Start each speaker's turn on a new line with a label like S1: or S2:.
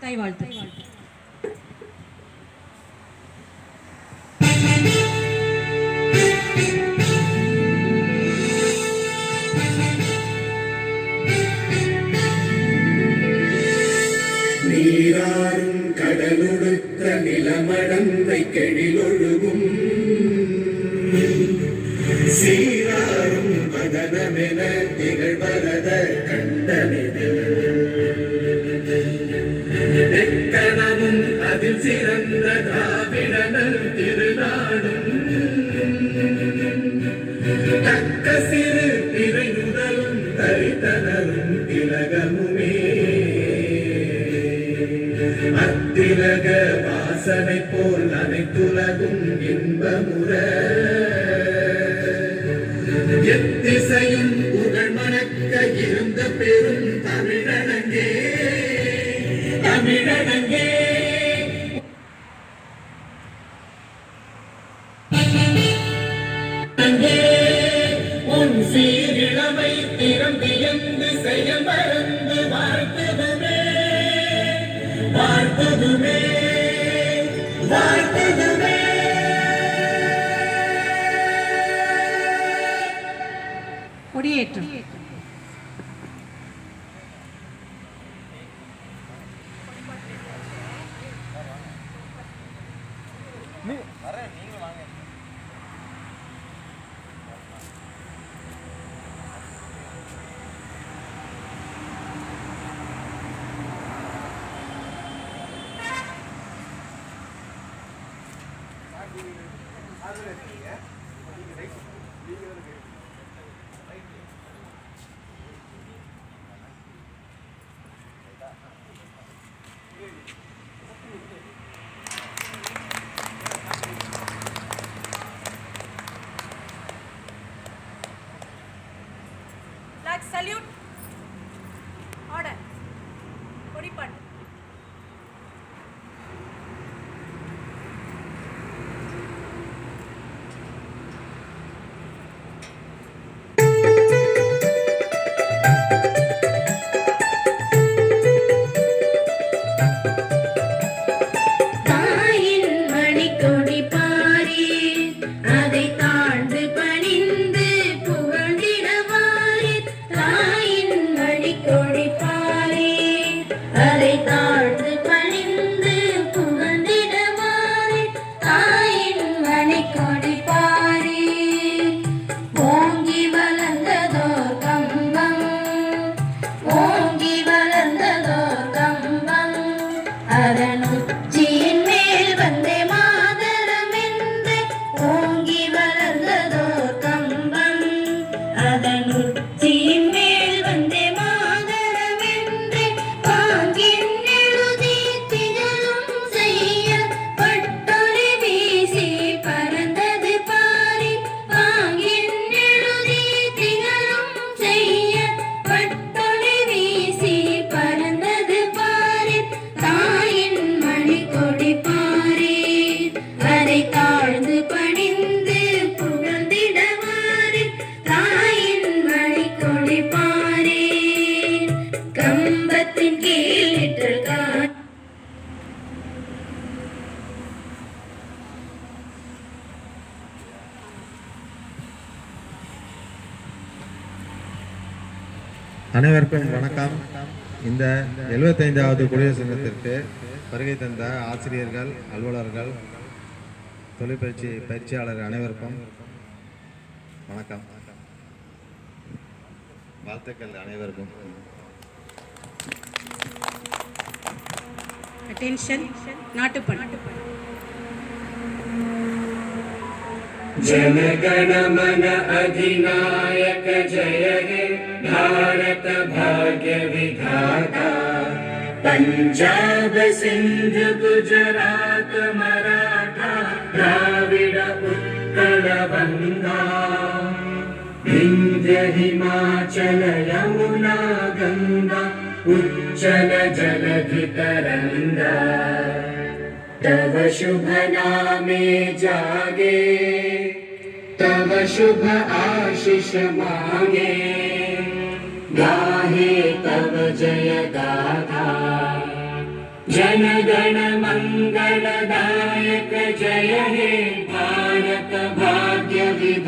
S1: தாய் வாழ்த்து
S2: நீராறும் கடலுடுத்த நிலமடந்தை கெழிலொழுகும். சீராறும் வதனமென திகழ்வரத அத்திலக வாசனை போல் அனைத்துலகும் இன்பமுற. எத்திசையும் புகழ் மணக்க இருந்த பெரும் தமிழனங்கே. தமிழனங்கே. அங்கே உன் சீரிழமை வாழ்த்துதுமே வாழ்த்துதுமே.
S1: கொடியேற்றம்.
S3: salute order
S4: podi pandu
S5: அனைவருக்கும் வணக்கம். இந்த எழுபத்தைந்தாவது குடியரசு தினத்திற்கு வருகை தந்த ஆசிரியர்கள் அலுவலர்கள் தொழிற்பயிற்சி பயிற்சியாளர் அனைவருக்கும் வணக்கம். வாழ்த்துக்கள் அனைவருக்கும்.
S1: அட்டென்ஷன் நாட்டுப்பண்.
S2: जनगणमन अधिनायक जय हे भारत भाग्य विधाता। पञ्जाब सिन्ध गुजरात मराठा द्राविड उत्कल बङ्गा विन्ध्य हिमाचल यमुना गङ्गा उच्चल जलधि तरङ्गा शुभ गामे जागे तव शुभ आशिष मागे। गाहे तव जय गाथा। जन गण जय हे भारत भाग्य विधा।